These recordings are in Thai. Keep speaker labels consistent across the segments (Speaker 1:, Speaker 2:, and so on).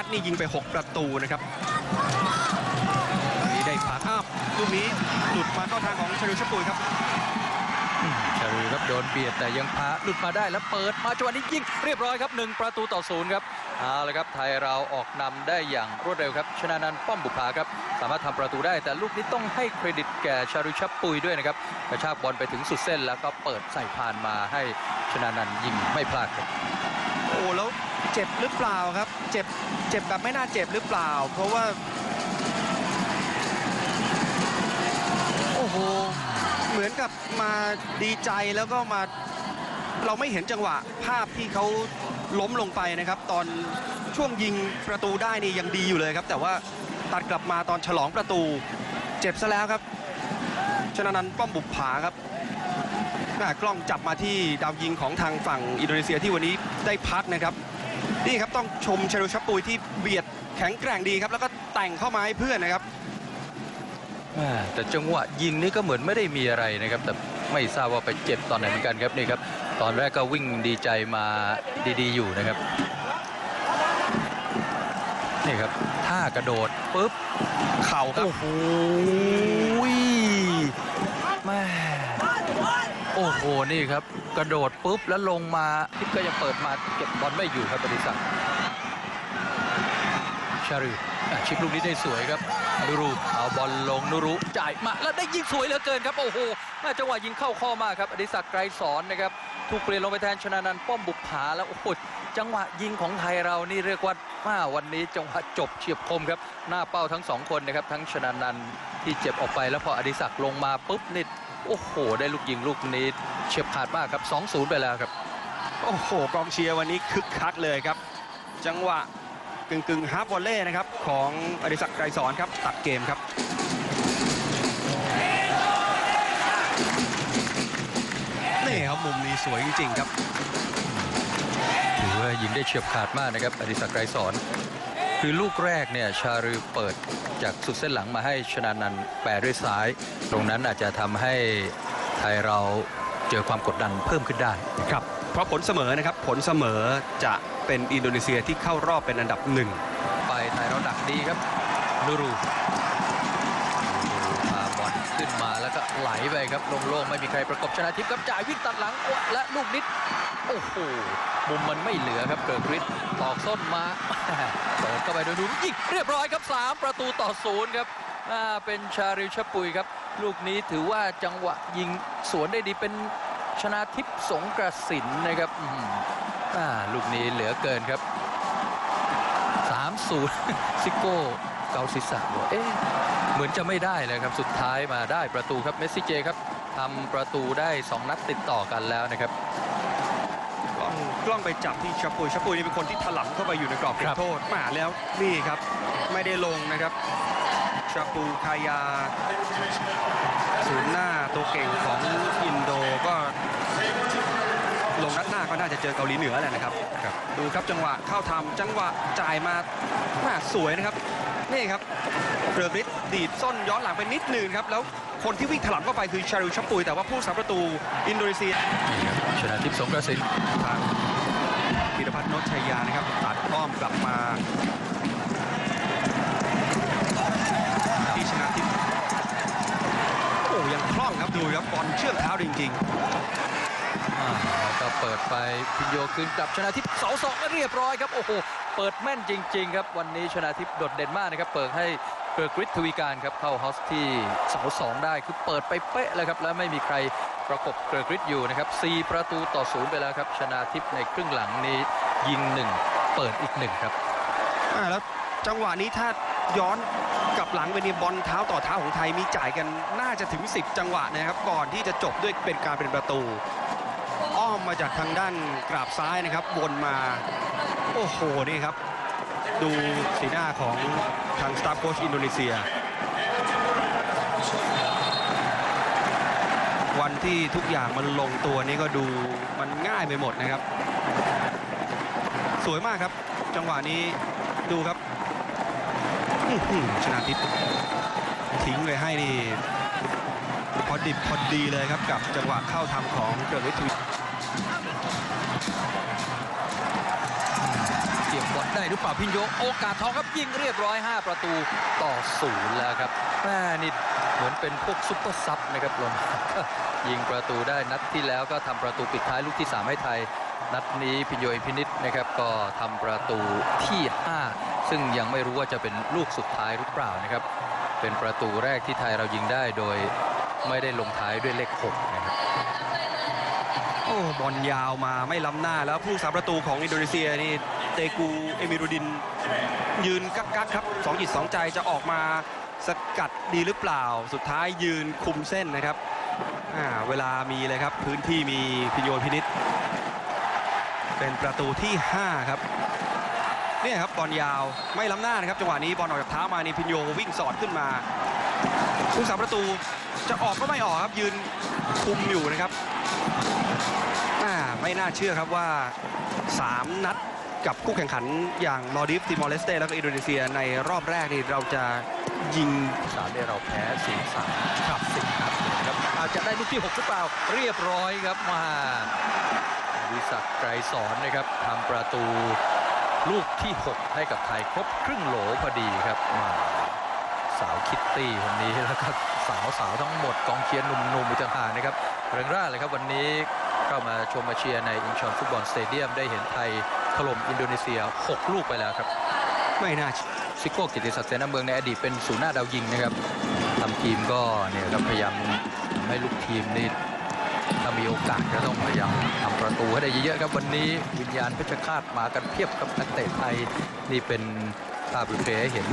Speaker 1: นัดนี่ยิงไป 6 ประตูนะครับนี่ได้ผ่าอ้าวลูกนี้หลุดมาเข้าทางของชลิวชปุยครับ
Speaker 2: ชาลือครับโดนเบียดแต่ยังพาหลุดมาได้แล้วเปิดมาจังหวะนี้ยิงเรียบร้อยครับหนึ่งประตูต่อศูนย์ครับเอาละครับไทยเราออกนำได้อย่างรวดเร็วครับ ชนะนันท์ป้อมบุภาครับ สามารถทำประตูได้แต่ลูกนี้ต้องให้เครดิตแก่ชารุชับปุยด้วยนะครับกระชากบอลไปถึงสุดเส้นแล้วก็เปิดใส่พานมาให้ชนะนันท์ยิงไม่พลาดครับ
Speaker 1: โอ้แล้ว เจ็บหรือเปล่าครับ เจ็บเจ็บแบบไม่น่าเจ็บหรือเปล่า เพราะว่า โอ้โห เหมือนกับมาดีใจแล้วก็มา เราไม่เห็นจังหวะ ภาพที่เขาล้มลงไปนะครับ ตอนช่วงยิงประตูได้นี่ยังดีอยู่เลยครับ แต่ว่าตัดกลับมาตอนฉลองประตู เจ็บซะแล้วครับ ชนะนันป้อมบุกผาครับหน้ากล้องจับมาที่ดาวยิงของทางฝั่งอินโดนีเซียที่วันนี้ได้พักนะครับ นี่ครับต้องชมเชลุชับปุยที่เบียดแข็งแกร่งดีครับแล้วก็แต่งเข้ามาให้เพื่อนนะครับ
Speaker 2: อ่าแต่จังหวะยิงนี่ก็เหมือนไม่ได้มีอะไรนะครับ แต่ไม่ทราบว่าไปเจ็บตอนไหนเหมือนกันครับนี่ครับ ตอนแรกก็วิ่งดีใจมาดีๆ อยู่นะครับนี่ครับท่ากระโดดปุ๊บ
Speaker 1: เข่าครับ
Speaker 2: โอ้โหแม่โอ้โห นี่ครับ กระโดดปุ๊บแล้วลงมาทิพย์ก็ยังเปิดมาเก็บบอลไม่อยู่ครับบริษัทชาริชิปลูกนี้ได้สวยครับนูรูเอาบอลลงนูรูจ่ายมาแล้วได้ยิงสวยเหลือเกินครับโอ้โหแม่จังหวะยิงเข้าข้อมากครับอดิศักดิ์ไกรสอนนะครับถูกเปลี่ยนลงไปแทนชนะนันป้อมบุกผาแล้วโอ้โหจังหวะยิงของไทยเรานี่เรียกว่าว่าวันนี้จังหวะจบเฉียบคมครับหน้าเป้าทั้งสองคนนะครับทั้งชนะนันท์ที่เจ็บออกไปแล้วพออดิศักดิ์ลงมาปุ๊บนี่ โอ้โห ได้ลูกยิงลูกนี้เฉียบขาดมากครับ 2-0 ไปแล้วครับ
Speaker 1: โอ้โห กองเชียร์วันนี้คึกคักเลยครับ จังหวะกึ่งกึ่งฮาร์ฟวอลเล่นะครับ ของอดิศักดิ์ไกรสอนครับ ตัดเกมครับ นี่ครับมุมนี้สวยจริงๆครับ
Speaker 2: ถือว่ายิงได้เฉียบขาดมากนะครับอดิศักดิ์ไกรสอน คือลูกแรกเนี่ยชาลือเปิดจากสุดเส้นหลังมาให้ชนะนันท์แปรด้วยซ้าย ตรงนั้นอาจจะทำให้ไทยเราเจอความกดดันเพิ่มขึ้นได้
Speaker 1: ครับเพราะผลเสมอนะครับผลเสมอจะเป็นอินโดนีเซียที่เข้ารอบเป็นอันดับหนึ่ง
Speaker 2: ไปไทยเราดักดีครับนูรูพาบอลขึ้นมาแล้วก็ไหลไปครับโล่งๆไม่มีใครประกบชนะทิพย์ครับจ่ายวิ่งตัดหลังโอ้และลูกนิด โอ้โหมุมมันไม่เหลือครับเกิร์กริดตอกส้นมาเปิดเข้าไปโดยนูรูยิงเรียบร้อยครับ 3 ประตูต่อศูนย์ครับอ่าเป็นชาริวชปุยครับ ลูกนี้ถือว่าจังหวะยิงสวนได้ดีเป็นชนะทิพย์สงกระสินนะครับลูกนี้เหลือเกินครับ3-0ซิโก้เกาศีรษะบอกเอ๊ะเหมือนจะไม่ได้เลยครับสุดท้ายมาได้ประตูครับเมสซี่เจครับทำประตูได้ 2 นัดติดต่อกันแล้วนะครับ
Speaker 1: กล้องกล้องไปจับที่ชับปุยชับปุยนี่เป็นคนที่ถลำเข้าไปอยู่ในกรอบเข
Speaker 2: ครั
Speaker 1: ต
Speaker 2: บ
Speaker 1: โทษมาแล้วนี่ครับ ไม่ได้ลงนะครับชับปูคายาศูนย์หน้าตัวเก่งของอินโดก็ลงนัดหน้าก็น่าจะเจอเกาหลีเหนือแหละนะครับ
Speaker 2: ครับ
Speaker 1: ดูครับจังหวะเข้าทำจังหวะจ่ายมาแม่สวยนะครับ นี่ครับเรือริดดีดส้นย้อนหลังไปนิดหนึงครับแล้ว คนที่วิ่งถลำเข้าไปคือชาริวชับปุย แต่ว่าผู้สาประตูอินโดนีเซีย
Speaker 2: นี่ครับชนะทิพย์สงกระสิน
Speaker 1: ทางพิรพัฒน์นชชัยยานะครับตัดอ้อมกลับมาที่ชนะทิพย์โอ้ยังคล่องครับดูครับบอลเชื่อมเท้าจริง
Speaker 2: อ่าแล้วก็เปิดไปพิญโยคืนกลับชนะทิพย์เสาสองเรียบร้อยครับโอ้โหเปิดแม่นจริง ๆ ครับวันนี้ชนะทิพย์โดดเด่นมากนะครับเปิดให้ เกิร์กริดทวีการครับเข้าฮอสที่เสาสองได้คือเปิดไปเป๊ะเลยครับแล้วไม่มีใครประกบเกิร์กริดอยู่นะครับ4ประตูต่อศูนย์ไปแล้วครับชนะทิพย์ในครึ่งหลังนี้ยิงหนึ่งเปิดอีกหนึ่งครับ
Speaker 1: อ่าแล้วจังหวะนี้ถ้าย้อนกลับหลังไปเนี่ยบอลเท้าต่อเท้าของไทยมีจ่ายกันน่าจะถึง 10 จังหวะนะครับ ก่อนที่จะจบด้วยเป็นการเป็นประตู อ้อมมาจากทางด้านกราบซ้ายนะครับวนมา โอ้โหนี่ครับ ดูสีหน้าของทางสตาฟโค้ชอินโดนีเซีย วันที่ทุกอย่างมันลงตัวนี้ก็ดูมันง่ายไปหมดนะครับ สวยมากครับ จังหวะนี้ดูครับชนะทิพย์ทิ้งเลยให้นี่พอดิบพอดีเลยครับกับจังหวะเข้าทำของเกริกฤทธิ์ทวี
Speaker 2: เก็บบอลได้หรือเปล่าพินโยโอกาสทองครับยิงเรียบร้อย 5 ประตูต่อศูนย์แล้วครับแม่นี่เหมือนเป็นพวกซุปเปอร์ซับนะครับลงยิงประตูได้นัดที่แล้วก็ทำประตูปิดท้ายลูกที่ 3 ให้ไทย นัดนี้พินโยเอพินิษนะครับก็ทำประตูที่ 5 ซึ่งยังไม่รู้ว่าจะเป็นลูกสุดท้ายหรือเปล่านะครับ เป็นประตูแรกที่ไทยเรายิงได้โดยไม่ได้ลงท้ายด้วยเลข6นะครับ
Speaker 1: โอ้บอลยาวมาไม่ล้ำหน้าแล้วผู้สาประตูของอินโดนีเซียนี่ เตกูเอมิรุดิน ยืนกักกักครับสองจิตสองใจจะออกมาสกัดดีหรือเปล่า สุดท้ายยืนคุมเส้นนะครับเวลามีเลยครับพื้นที่มีพิโยนพินิษเป็นประตูที่ 5 ครับเนี่ยครับบอลยาวไม่ล้ำหน้านะครับจังหวะนี้บอลออกจากเท้ามานี่พิโยวิ่งสอดขึ้นมาผู้สาประตูจะออกก็ไม่ออกครับยืนคุมอยู่นะครับไม่น่าเชื่อครับว่า 3 นัด กับคู่แข่งขันอย่างมอลดิฟติมอร์เลสเตแล้วก็อินโดนีเซียในรอบแรกนี่เราจะยิง
Speaker 2: สามเนี่ยเราแพ้สี่สามครับสิบนัดครับอาจจะได้ลูกที่6หรือเปล่าเรียบร้อยครับมาวิศักไกรสอนนะครับทำประตูลูกที่ 6 ให้กับไทยครบครึ่งโหลพอดีครับมาสาวคิตตี้คนนี้แล้วก็สาวสาวๆทั้งหมดกองเชียร์หนุ่มๆอีกต่างหากนะครับเริงร่าเลยครับวันนี้ เข้ามาชมมาเชียร์ในอินชอนฟุตบอลสเตเดียมได้เห็นไทยถล่มอินโดนีเซีย 6 ลูกไปแล้วครับ
Speaker 1: ไม่น่าเชื่อ
Speaker 2: ซิโก้กิติศักดิ์เสนาเมืองในอดีตเป็นศูนย์หน้าดาวยิงนะครับทำทีมก็เนี่ยครับพยายามทำให้ลูกทีมนี่ถ้ามีโอกาสก็ต้องพยายามทำประตูให้ได้เยอะๆครับวันนี้วิญญาณเพชรฆาตมากันเพียบกับนักเตะไทยนี่เป็นภาพรีเพลย์ให้เห็น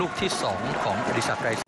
Speaker 2: ลูกที่ 2 ของอดิศักดิ์ไกร